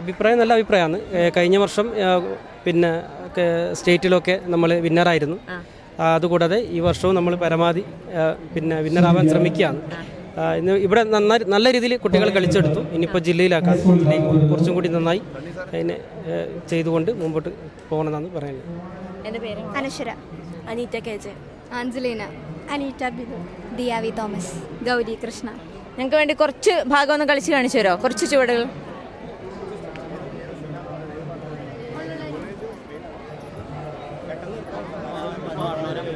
അഭിപ്രായം നല്ല അഭിപ്രായമാണ്. കഴിഞ്ഞ വർഷം പിന്നെ സ്റ്റേറ്റിലൊക്കെ നമ്മൾ വിന്നറായിരുന്നു. അതുകൂടാതെ ഈ വർഷവും നമ്മൾ പരമാവധി പിന്നെ വിന്നറാവാൻ ശ്രമിക്കുകയാണ്. ഇന്ന് ഇവിടെ നന്നായി നല്ല രീതിയിൽ കുട്ടികൾ കളിച്ചെടുത്തു. ഇനിയിപ്പോൾ ജില്ലയിലാക്കാൻ ജില്ലയിൽ കുറച്ചും കൂടി നന്നായി അതിനെ ചെയ്തുകൊണ്ട് മുമ്പോട്ട് പോകണമെന്നാണ് പറയുന്നത്. എന്റെ പേര് അനശ്വര. Aneeta K J. Angelina. Aneeta ബിദു ദിയാവി തോമസ്. ഗൗരി കൃഷ്ണ. ഞങ്ങൾക്ക് വേണ്ടി കുറച്ച് ഭാഗമൊന്നും കളിച്ച് കാണിച്ചു തരുമോ? കുറച്ച് ചുവടുകൾ.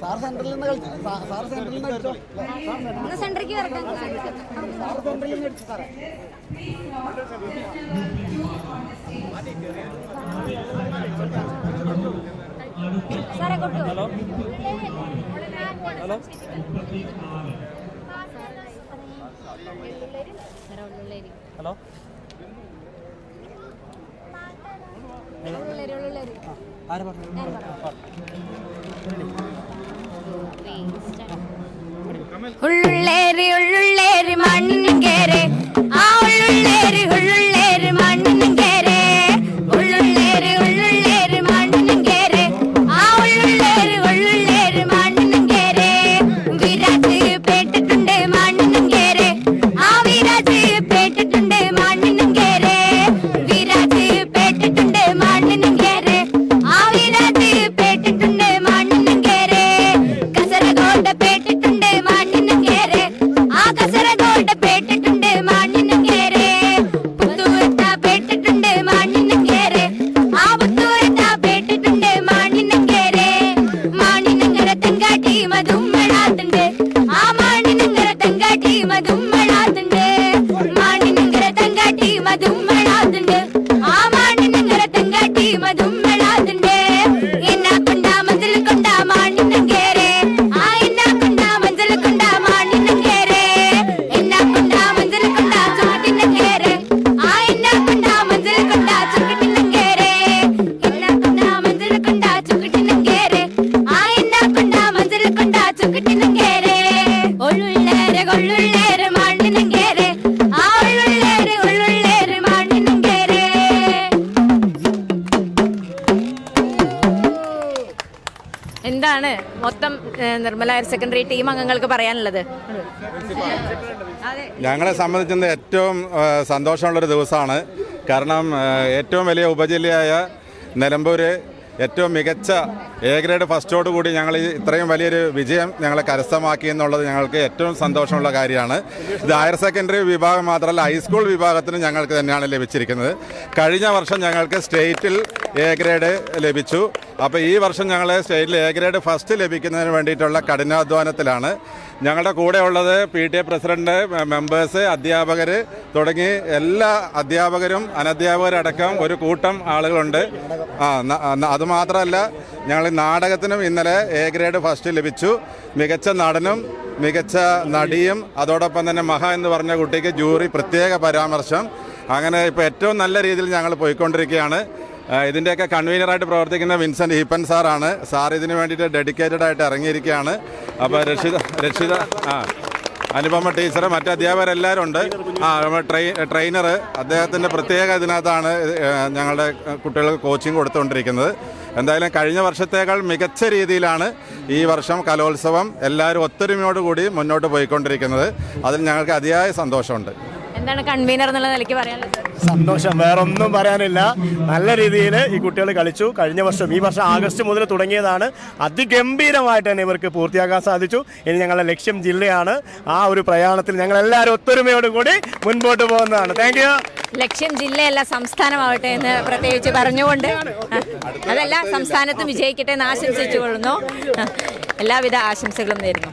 സാർ സെന്ററിൽ നിന്ന് കളിച്ചു? സാർ സെന്ററിൽ നിന്ന് അടിച്ചോ സാർ സെന്ററിൽ നിന്ന് അടിച്ചു സാറേ? സാറേ ഹലോ? ഹലോ? ഹലോ? ആരാ പറഞ്ഞു. ഉള്ളുള്ളേരി ഉള്ളുള്ളേരി എന്താണ് മൊത്തം നിർമ്മല ഹയർ സെക്കൻഡറി ടീം അംഗങ്ങൾക്ക് പറയാനുള്ളത്? അതെ ഞങ്ങളെ സംബന്ധിച്ചത് ഏറ്റവും സന്തോഷമുള്ളൊരു ദിവസമാണ്. കാരണം ഏറ്റവും വലിയ ഉപജില്ലയായ നിലമ്പൂർ ഏറ്റവും മികച്ച എ ഗ്രേഡ് ഫസ്റ്റോട് കൂടി ഞങ്ങൾ ഇത്രയും വലിയൊരു വിജയം ഞങ്ങൾ കരസ്ഥമാക്കി എന്നുള്ളത് ഞങ്ങൾക്ക് ഏറ്റവും സന്തോഷമുള്ള കാര്യമാണ്. ഇത് ഹയർ സെക്കൻഡറി വിഭാഗം മാത്രമല്ല ഹൈസ്കൂൾ വിഭാഗത്തിന് ഞങ്ങൾക്ക് തന്നെയാണ് ലഭിച്ചിരിക്കുന്നത്. കഴിഞ്ഞ വർഷം ഞങ്ങൾക്ക് സ്റ്റേറ്റിൽ എ ഗ്രേഡ് ലഭിച്ചു. അപ്പോൾ ഈ വർഷം ഞങ്ങൾ സ്റ്റേറ്റിൽ എ ഗ്രേഡ് ഫസ്റ്റ് ലഭിക്കുന്നതിന് വേണ്ടിയിട്ടുള്ള കഠിനാധ്വാനത്തിലാണ്. ഞങ്ങളുടെ കൂടെ ഉള്ളത് P T A president members അധ്യാപകർ തുടങ്ങി എല്ലാ അധ്യാപകരും അനധ്യാപകരടക്കം ഒരു കൂട്ടം ആളുകളുണ്ട്. ആ അതുമാത്രമല്ല ഞങ്ങൾ നാടകത്തിനും ഇന്നലെ എ ഗ്രേഡ് ഫസ്റ്റ് ലഭിച്ചു. മികച്ച നടനും മികച്ച നടിയും അതോടൊപ്പം തന്നെ മഹ എന്ന് പറഞ്ഞ കുട്ടിക്ക് ജൂറി പ്രത്യേക പരാമർശം. അങ്ങനെ ഇപ്പോൾ ഏറ്റവും നല്ല രീതിയിൽ ഞങ്ങൾ പോയിക്കൊണ്ടിരിക്കുകയാണ്. ഇതിന്റെയൊക്കെ കൺവീനറായിട്ട് പ്രവർത്തിക്കുന്ന വിൻസെന്റ് ഹിപ്പൻ സാറാണ്. സാർ ഇതിന് വേണ്ടിയിട്ട് ഡെഡിക്കേറ്റഡ് ആയിട്ട് ഇറങ്ങിയിരിക്കുകയാണ്. അപ്പോൾ രക്ഷിത രക്ഷിത ആ അനുപമ ടീച്ചർ മറ്റ് അധ്യാപകരെല്ലാവരും ഉണ്ട്. ആ ട്രെയി ട്രെയിനർ അദ്ദേഹത്തിന്റെ പ്രത്യേക ഇതിനകത്താണ് ഞങ്ങളുടെ കുട്ടികൾക്ക് കോച്ചിങ് കൊടുത്തുകൊണ്ടിരിക്കുന്നത്. എന്തായാലും കഴിഞ്ഞ വർഷത്തേക്കാൾ മികച്ച രീതിയിലാണ് ഈ വർഷം കലോത്സവം എല്ലാവരും ഒത്തൊരുമയോടുകൂടി മുന്നോട്ട് പോയിക്കൊണ്ടിരിക്കുന്നത്. അതിൽ ഞങ്ങൾക്ക് അതിയായ സന്തോഷമുണ്ട്. എന്താണ് കൺവീനർ എന്നുള്ള നിലയ്ക്ക് പറയാനുള്ളത്? സന്തോഷം. വേറൊന്നും പറയാനില്ല. നല്ല രീതിയിൽ ഈ കുട്ടികൾ കളിച്ചു. കഴിഞ്ഞ വർഷം ഈ വർഷം ആഗസ്റ്റ് മുതൽ തുടങ്ങിയതാണ്. അതിഗംഭീരമായിട്ട് തന്നെ ഇവർക്ക് പൂർത്തിയാക്കാൻ സാധിച്ചു. ഇനി ഞങ്ങളുടെ ലക്ഷ്യം ജില്ലയാണ്. ആ ഒരു പ്രയാണത്തിൽ ഞങ്ങൾ എല്ലാവരും ഒത്തൊരുമയോട് കൂടി മുൻപോട്ട് പോകുന്നതാണ്. താങ്ക് യു ലക്ഷ്യം ജില്ലയല്ല സംസ്ഥാനമാവട്ടെ എന്ന് പ്രത്യേകിച്ച് പറഞ്ഞുകൊണ്ട്. അതല്ല സംസ്ഥാനത്ത് വിജയിക്കട്ടെ എന്ന് ആശംസിച്ചു കൊള്ളുന്നു എല്ലാവിധ ആശംസകളും നേരുന്നു.